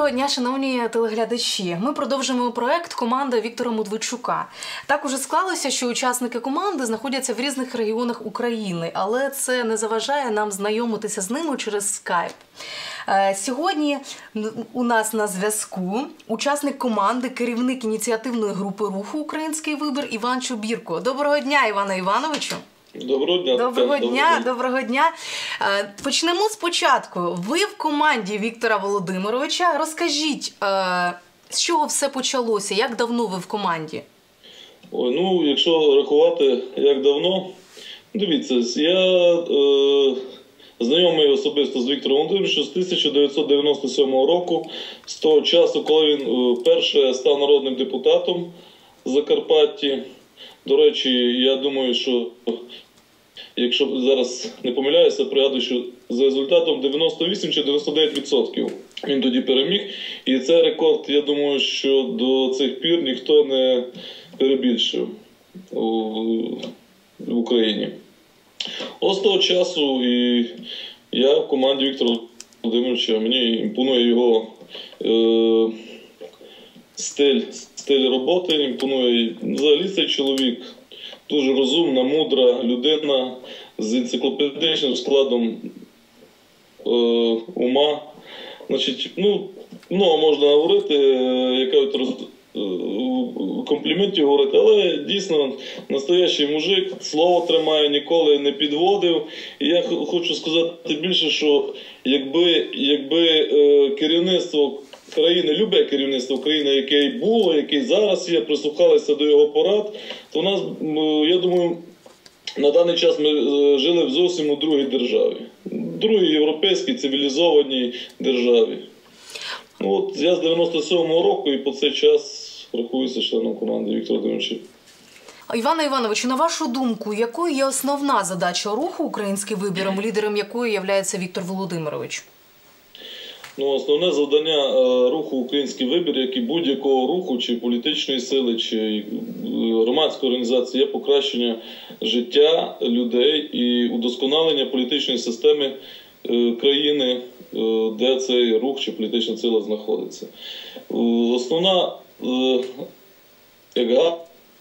Доброго дня, шановні телеглядачі. Ми продовжуємо проект Команда Віктора Мудвичука. Так уже склалося, що учасники команди знаходяться в різних регіонах України, але це не заважає нам знайомитися з ними через скайп. Е, Сьогодні у нас на зв'язку учасник команди, керівник ініціативної групи руху Український вибір Іван Чубірко. Доброго дня, Івана Івановичу. Доброго дня. Доброго дня, доброго дня. Е, Почнемо спочатку. Ви в команді Віктора Володимировича. Розкажіть, е, з чого все почалося? Як давно ви в команді? Ой, ну, якщо рахувати як давно, дивіться, я е, знайомий особисто з Віктором Володимировичем з 1997 року, з того часу, коли він е, вперше став народним депутатом в Закарпатті. До речі, я думаю, що якщо зараз не помиляюся, пригадую, що за результатом 98 чи 99% він тоді переміг. І це рекорд, я думаю, що до цих пір ніхто не перебільшив в Україні. Ось того часу і я в команді Віктора Володимировича, мені імпонує його е, стиль, стиль роботи, імпонує взагалі цей чоловік. Дуже розумна, мудра людина з енциклопедичним складом е, ума. Значить, ну, много можна говорити, е, яка от роз, е, компліментів говорити, але дійсно настоящий мужик, слово тримає, ніколи не підводив. І я хочу сказати більше, що якби, якби е, керівництво країни, любе керівництво країни, яке було, яке зараз є, прислухалися до його порад, то у нас, я думаю, на даний час ми е, жили в зовсім у другій державі, другій європейській цивілізованій державі. Ну от я з 97-го року і по цей час рахуюся членом команди Віктора Володимировича. Івана Івановичу, на вашу думку, якою є основна задача руху Український вибіром, лідером якої є Віктор Володимирович? Ну, основне завдання е, руху Український вибір, як і будь-якого руху, чи політичної сили, чи е, громадської організації, є покращення життя людей і удосконалення політичної системи е, країни, де цей рух чи політична сила знаходиться. Основна як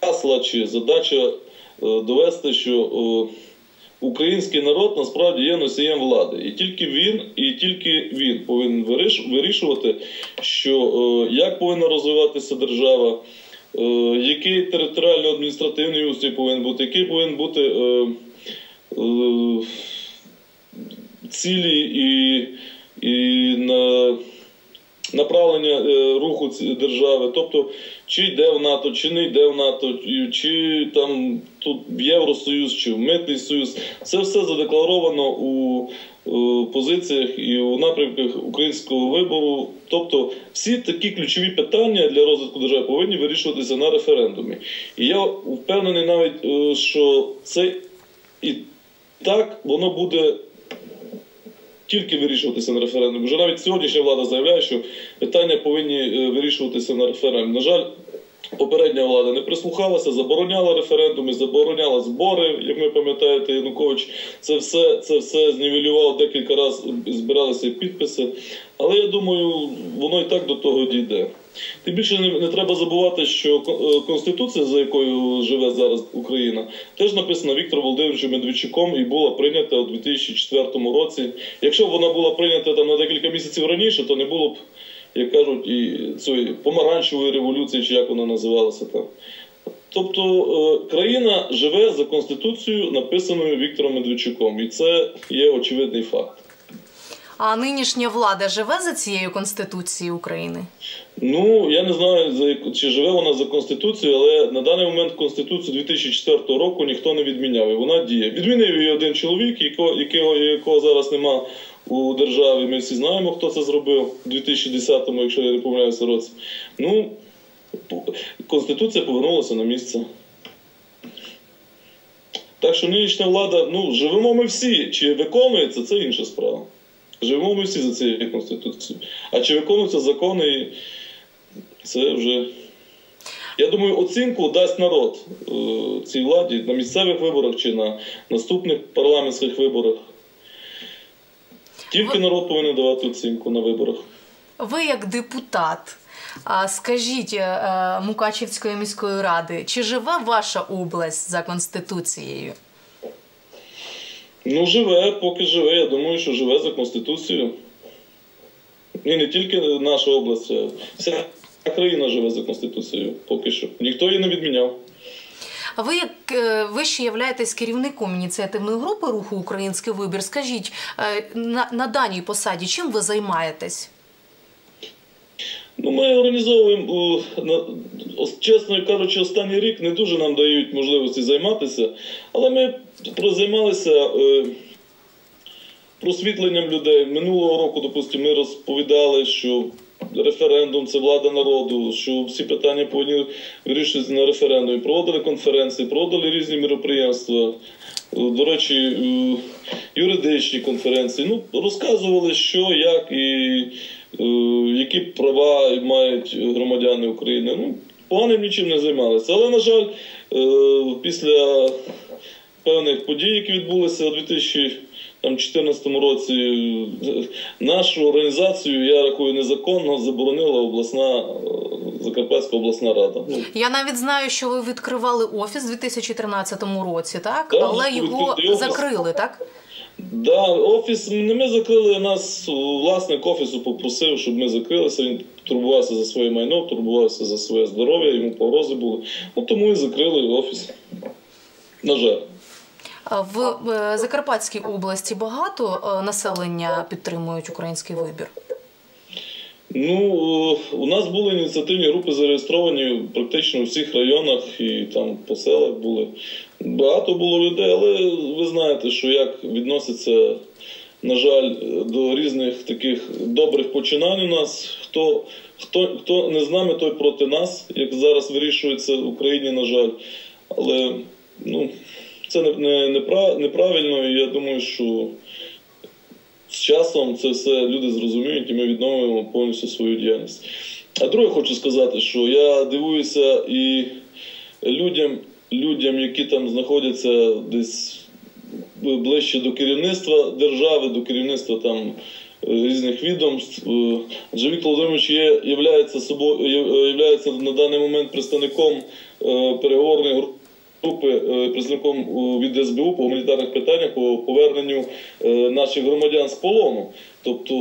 гасла чи задача довести, що український народ насправді є носієм влади, і тільки він, і тільки він повинен вирішувати, що е, як повинна розвиватися держава, е, який територіально-адміністративний устрій повинен бути, який повинен бути е, цілі і, і на направлення е, руху держави, тобто чи йде в НАТО, чи не йде в НАТО, чи там тут Євросоюз, чи в Митний Союз, це все задекларовано у е, позиціях і у напрямках українського вибору. Тобто всі такі ключові питання для розвитку держави повинні вирішуватися на референдумі. І я впевнений навіть, е, що це і так воно буде тільки вирішуватися на референдумі. Вже навіть сьогоднішня влада заявляє, що питання повинні е, вирішуватися на референдумі. На жаль, попередня влада не прислухалася, забороняла референдуми, забороняла збори. Як ми пам'ятаєте, Янукович це все, це все знівелював декілька разів, збиралися підписи. Але я думаю, воно і так до того дійде. Тим більше не, не треба забувати, що е, конституція, за якою живе зараз Україна, теж написана Віктором Володимировичем Медведчуком і була прийнята у 2004 році. Якщо б вона була прийнята там на декілька місяців раніше, то не було б, як кажуть, і цієї помаранчевої революції, чи як вона називалася там. Тобто е, країна живе за конституцією, написаною Віктором Медведчуком, і це є очевидний факт. А нинішня влада живе за цією Конституцією України? Ну, я не знаю, за чи живе вона за Конституцією, але на даний момент Конституцію 2004 року ніхто не відміняв, і вона діє. Відмінив її один чоловік, якого, якого, якого зараз нема у державі. Ми всі знаємо, хто це зробив у 2010-му, якщо я не помиляюся році. Ну, Конституція повернулася на місце. Так що нинішня влада, ну, живемо ми всі. Чи виконується, це інша справа. Живемо ми всі за цією Конституцією. А чи виконуються закони, це вже. Я думаю, оцінку дасть народ е, цій владі на місцевих виборах чи на наступних парламентських виборах. Тільки народ повинен давати оцінку на виборах. Ви як депутат. Скажіть е, Мукачівської міської ради, чи живе ваша область за конституцією? Ну, живе, поки живе. Я думаю, що живе за Конституцією. І не тільки наша область, а вся країна живе за Конституцією поки що. Ніхто її не відміняв. А ви як е, ви ще являєтесь керівником ініціативної групи руху Український вибір? Скажіть е, на, на даній посаді, чим ви займаєтесь? Ну, ми організовуємо, чесно кажучи, останній рік не дуже нам дають можливості займатися, але ми прозаймалися е, просвітленням людей. Минулого року, допустимо, ми розповідали, що референдум це влада народу, що всі питання повинні вирішуватися на референдумі. Проводили конференції, проводили різні мероприємства. Е, До речі, е, юридичні конференції. Ну, розказували, що, як і які права мають громадяни України. Ну, поганим нічим не займалися. Але, на жаль, е, після певних подій, які відбулися у 2014 році, е, нашу організацію, я рахую, незаконно заборонила обласна е, Закарпатська обласна рада. Ну, Я навіть знаю, що ви відкривали офіс у 2013 році, так? Так, Але його закрили, так? Да, офіс не ми закрили нас. Власник офісу попросив, щоб ми закрилися. Він турбувався за своє майно, турбувався за своє здоров'я, йому погрози були. Ну тому і закрили офіс. На жаль. В е, Закарпатській області багато е, населення підтримують український вибір. Ну, у нас були ініціативні групи зареєстровані практично у всіх районах і там по селах були. Багато було людей, але ви знаєте, що як відноситься, на жаль, до різних таких добрих починань у нас. Хто, хто, хто не з нами, той проти нас, як зараз вирішується в Україні, на жаль. Але ну, це не, не, непра- неправильно, і я думаю, що з часом це все люди зрозуміють, і ми відновимо повністю свою діяльність. А друге, хочу сказати, що я дивуюся і людям, людям, які там знаходяться десь ближче до керівництва держави, до керівництва там е, різних відомств. Е, Адже Віктор Володимирович є, являється, собою, є- являється на даний момент представником е, переговорної групи групи е, представником е, від СБУ по гуманітарних питаннях по поверненню е, наших громадян з полону. Тобто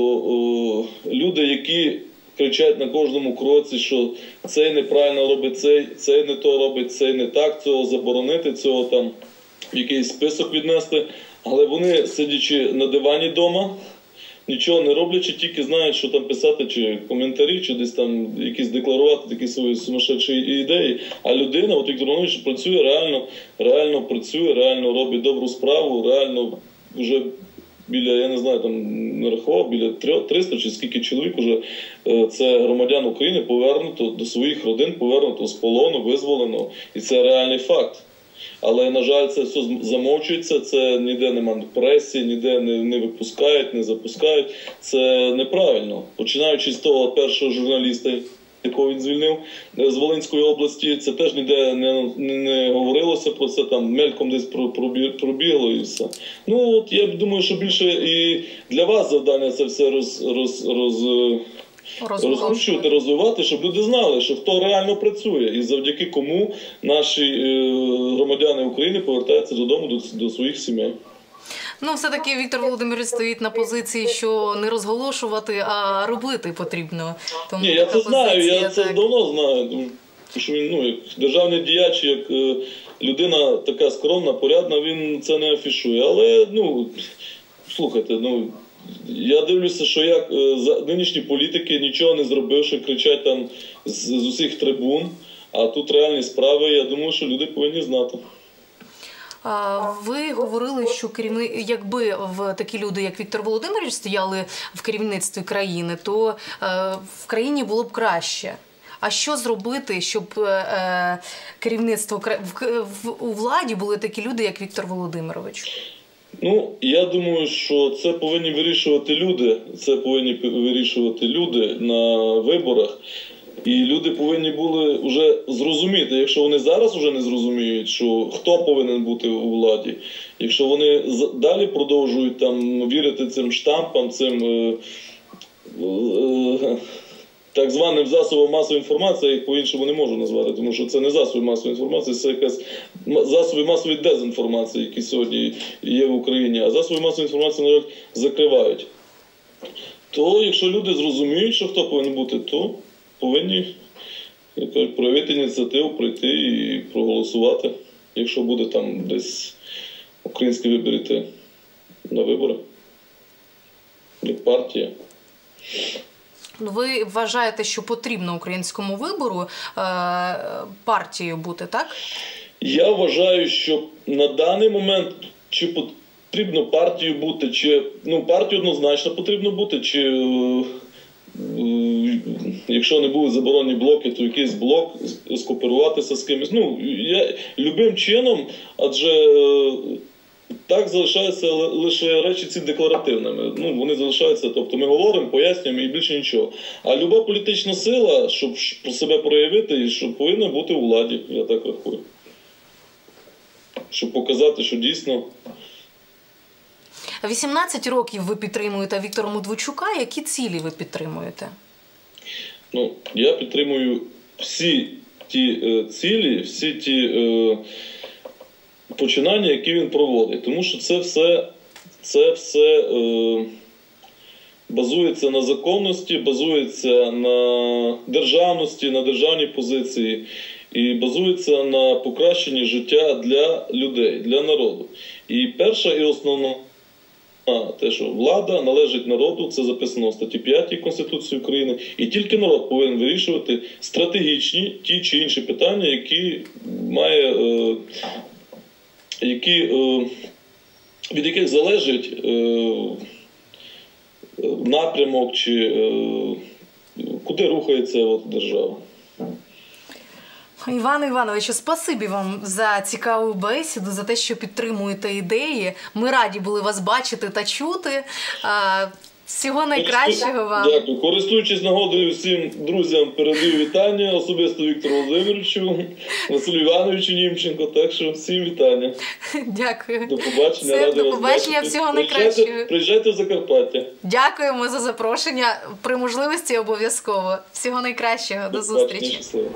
е, люди, які кричать на кожному кроці, що цей неправильно робить цей, цей не то робить, цей не так, цього заборонити, цього там в якийсь список віднести. Але вони, сидячи на дивані вдома, нічого не роблячи, тільки знають, що там писати, чи коментарі, чи десь там якісь декларувати такі свої сумасшедші ідеї. А людина, от Віктор Іванович, працює реально, реально працює, реально робить добру справу, реально вже. Біля, я не знаю, там не рахував, біля трьох- 300 чи скільки чоловік уже е, це громадян України повернуто до своїх родин, повернуто з полону, визволено. І це реальний факт. Але, на жаль, це все замовчується, це ніде нема пресі, ніде не, не випускають, не запускають. Це неправильно. Починаючи з того першого журналіста, якого він звільнив е, з Волинської області, це теж ніде не, не, не говорилося про це, там мельком десь про- пробі- пробігло і все. Ну, от я думаю, що більше і для вас завдання це все роз, роз, роз, е, розкручувати, розвивати, щоб люди знали, що хто реально працює, і завдяки кому наші е, громадяни України повертаються додому до, до своїх сімей. Ну, все-таки Віктор Володимирович стоїть на позиції, що не розголошувати, а робити потрібно. Тому Ні, я це знаю, я це так. давно знаю. Що він ну, як державний діяч, як е, людина така скромна, порядна, він це не афішує. Але ну слухайте, ну. Я дивлюся, що як е, за нинішні політики нічого не зробивши, кричать там з, з усіх трибун. А тут реальні справи. Я думаю, що люди повинні знати. Ви говорили, що керівни... якби в такі люди, як Віктор Володимирович, стояли в керівництві країни, то е, в країні було б краще. А що зробити, щоб е, е, керівництво у владі були такі люди, як Віктор Володимирович? Ну, я думаю, що це повинні вирішувати люди. Це повинні вирішувати люди на виборах. І люди повинні були вже зрозуміти, якщо вони зараз вже не зрозуміють, що хто повинен бути у владі, якщо вони далі продовжують там вірити цим штампам, цим е, е, так званим засобом масової інформації, їх по-іншому не можу назвати, тому що це не засоби масової інформації, це якась засоби масової дезінформації, які сьогодні є в Україні. А засоби масової інформації, на жаль, закривають. То якщо люди зрозуміють, що хто повинен бути, то повинні проявити ініціативу, прийти і проголосувати, якщо буде там десь український вибір йти на вибори. Як партія. Ну, Ви вважаєте, що потрібно українському вибору е, партією бути, так? Я вважаю, що на даний момент чи потрібно партію бути, чи ну партію однозначно потрібно бути, чи е, е, якщо не будуть заборонені блоки, то якийсь блок скооперуватися з кимось. Ну я любим чином, адже е, так залишаються лише речі ці декларативними. Ну вони залишаються, тобто ми говоримо, пояснюємо і більше нічого. А люба політична сила, щоб про себе проявити, і що повинна бути у владі, я так рахую. Щоб показати, що дійсно 18 років ви підтримуєте Віктора Медведчука. Які цілі ви підтримуєте? Ну, я підтримую всі ті е, цілі, всі ті е, починання, які він проводить. Тому що це все, це все е, базується на законності, базується на державності, на державній позиції і базується на покращенні життя для людей, для народу. І перша і основна. А, те, що влада належить народу, це записано в статті 5 Конституції України, і тільки народ повинен вирішувати стратегічні ті чи інші питання, які має, е, які, е, від яких залежить е, напрямок чи е, куди рухається от, держава. Іван Івановичу, спасибі вам за цікаву бесіду, за те, що підтримуєте ідеї. Ми раді були вас бачити та чути. Всього найкращого вам. Дякую. Користуючись нагодою всім друзям, передаю вітання, особисто Віктору Володимировичу, Василю Івановичу Німченко. Так що всім вітання. Дякую. До побачення. Все, до побачення, всього найкращого. Приїжджайте в Закарпаття. Дякуємо за запрошення. При можливості обов'язково. Всього найкращого. До побачення, зустрічі. щасливо.